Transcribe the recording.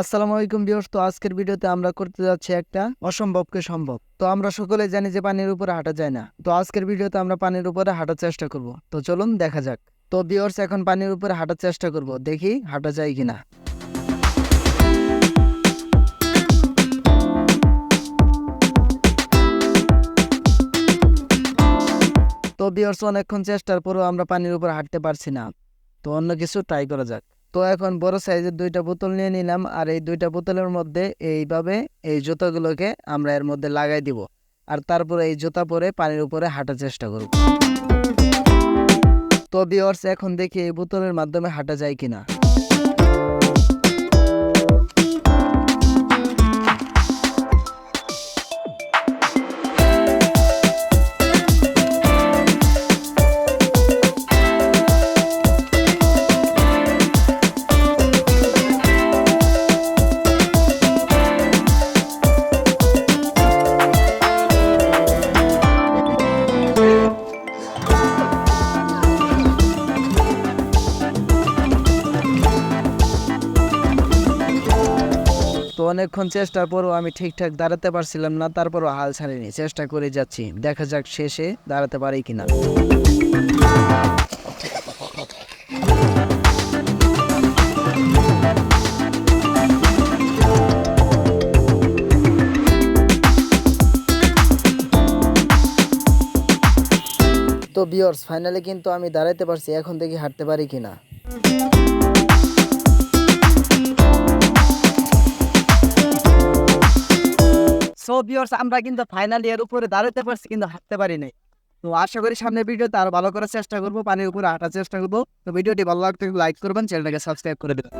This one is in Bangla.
আসসালামু আলাইকুম বিয়স তো আজকের ভিডিওতে আমরা করতে যাচ্ছি একটা অসম্ভবকে সম্ভব। তো আমরা সকলে জানি যে পানির উপরে হাঁটা যায় না। তো আজকের ভিডিওতে আমরা পানির উপরে হাঁটার চেষ্টা করব। তো চলুন দেখা যাক। তো বিয়র্স এখন পানির উপরে হাঁটার চেষ্টা করব। দেখি হাঁটা যায় কিনা। তো বিয়র্স অনেকক্ষণ চেষ্টার পরেও আমরা পানির উপরে হাঁটতে পারছি না। তো অন্য কিছু ট্রাই করা যাক। তো এখন বড় সাইজের দুইটা বোতল নিয়ে নিলাম। আর এই দুইটা বোতলের মধ্যে এইভাবে এই জুতাগুলোকে আমরা এর মধ্যে লাগাই দিব। আর তারপরে এই জুতা পরে পানির উপরে হাঁটার চেষ্টা করব। তো বিয়ার্স এখন দেখি এই বোতলের মাধ্যমে হাঁটা যায় কিনা। তো অনেকক্ষণ চেষ্টার পরও আমি ঠিকঠাক দাঁড়াতে পারছিলাম না, তারপরও হাল ছাড়িনি। চেষ্টা করে যাচ্ছি, দেখা যাক শেষে দাঁড়াতে পারি কিনা। তো বিয়র্স ফাইনালি কিন্তু আমি দাঁড়াতে পারছি, এখন দেখি হাঁটতে পারি কিনা। আমরা কিন্তু ফাইনাল ইয়ার উপরে দাঁড়াতে পারছি, কিন্তু হাঁটতে পারি নাই। তো আশা করি সামনে ভিডিওতে আরও ভালো করার চেষ্টা করব, পানির উপরে হাঁটার চেষ্টা করব। তো ভিডিওটি ভালো লাগতে লাইক করবেন, চ্যানেলটাকে সাবস্ক্রাইব করে দেবেন।